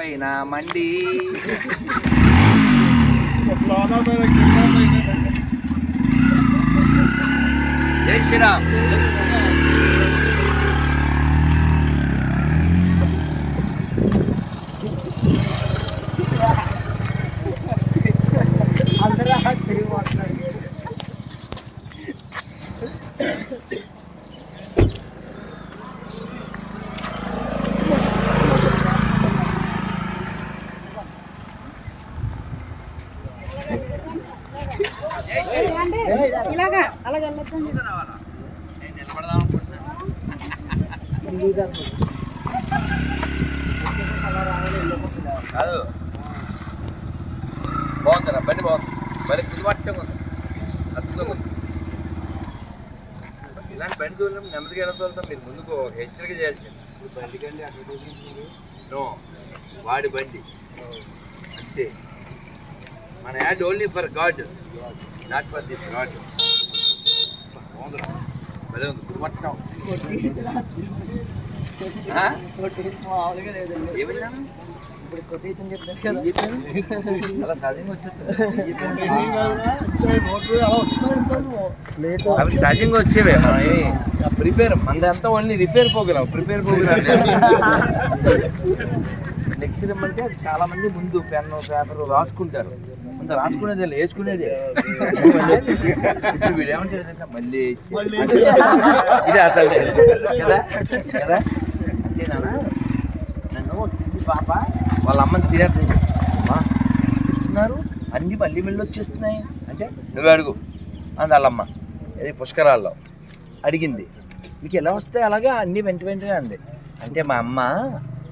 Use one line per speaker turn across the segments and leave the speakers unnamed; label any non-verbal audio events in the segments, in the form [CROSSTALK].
పైన మండి. జై శ్రీరామ్.
ఇలాగా అలాగ వెళ్ళొద్దండి
నేను నిలబడదాం అనుకుంటున్నాను. కాదు బాగుందిరా బండి బాగుంది. బండి కుదిమట్టంగా ఉంది. అద్భుతంగా ఉంది. ఇలాంటి బండి దూరం నెమ్మదిగా తోలుతాం? మీరు ముందుకు హెచ్చరిక చేయాల్సింది. నో వాడి బండి. అంతే. మన ad only for god not for this god బాగుందిరా భలే
ఇప్పుడు కొటేషన్ చెప్తాను కదా
అలా సహజంగా వచ్చేస్తుంది అవి సహజంగా వచ్చేవే మనం prepare మనదంతా only repair program prepare program lecture ఇమ్మంటే చాలా మంది ముందు పెన్ను పేపర్ రాసుకుంటారు. అంత రాసుకునేది వేసుకునేది ఇప్పుడు? మళ్ళీ. ఇది అసలు కదా? కదా? అంతేనా నన్ను చిన్ని పాప వాళ్ళ అమ్మని అమ్మా చెప్తున్నారు. అన్ని మళ్ళీ మళ్ళీ వచ్చేస్తున్నాయి. అంటే నువ్వు అడుగు. అంది వాళ్ళమ్మ ఇది పుష్కరాల్లో? అడిగింది. మీకు ఎలా వస్తాయి? అలాగా అన్ని వెంట వెంటనే అంది. అంటే మా అమ్మ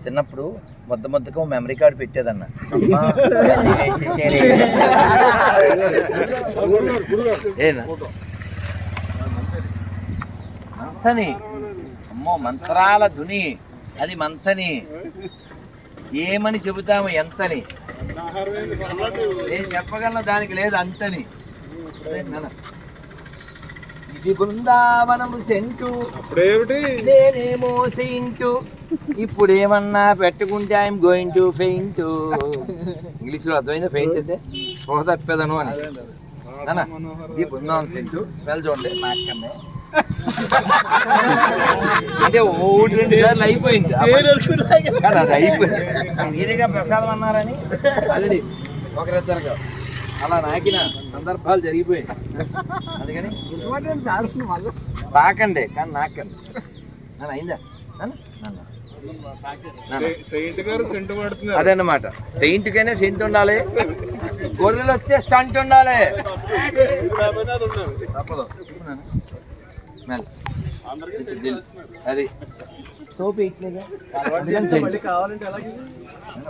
చిన్నప్పుడు ముద్ద ముద్దకు మెమరీ కార్డు పెట్టేదన్న. [LAUGHS] మంథని అమ్మో మంత్రాల ధుని అది మంథని ఏమని చెబుతాము ఎంతని? నేను చెప్పగలను దానికి లేదు అంతని. ఇది బృందావనము సెంటు.
అప్పుడేమిటి?
నేనేమో సెయింటు. ఇప్పుడు ఏమన్నా పెట్టుకుంటే ఐఎమ్ గోయింగ్ టు ఫెయింట్. ఇంగ్లీష్లో అర్థమైందా ఫెయింట్ అంటే స్పృహ తప్పేదను అని. ఇది బృందావనం సెంటు. స్మెల్ చూడండి నాకమ్మే [LAUGHS] అంటే ఒకటి రెండు సార్లు అయిపోయింది. కాదు అది అయిపోయింది. మీరేగా ప్రసాదం అన్నారని? [LAUGHS] ఆల్రెడీ ఒకరిద్దరుగా. అలా నాకిన సందర్భాలు జరిగిపోయాయి. అందుకని తాకండి కానీ నాకండి. నాన్న అయిందా? నాన్న? అదన్నమాట. సెయింట్ కైనా సెయింట్ ఉండాలి. గొర్రెలు వస్తే స్టంట్ ఉండాలి. తప్పదు. అది. సోపు ఇట్లేదా?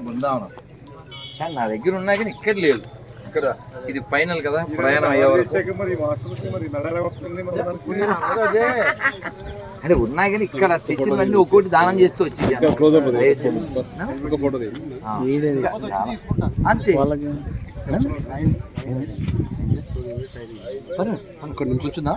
బృందావనం. కానీ నా దగ్గర ఉన్నా కానీ ఇక్కడ లేదు. ఇక్కడ ఇది ఫైనల్ కదా ప్రయాణం అయ్యే వరకు. అరే ఉన్నా కానీ ఇక్కడ తెచ్చినవన్నీ ఒక్కొక్కటి దానం చేస్తూ వచ్చింది. అంతే
కొంచెం
కూర్చుందా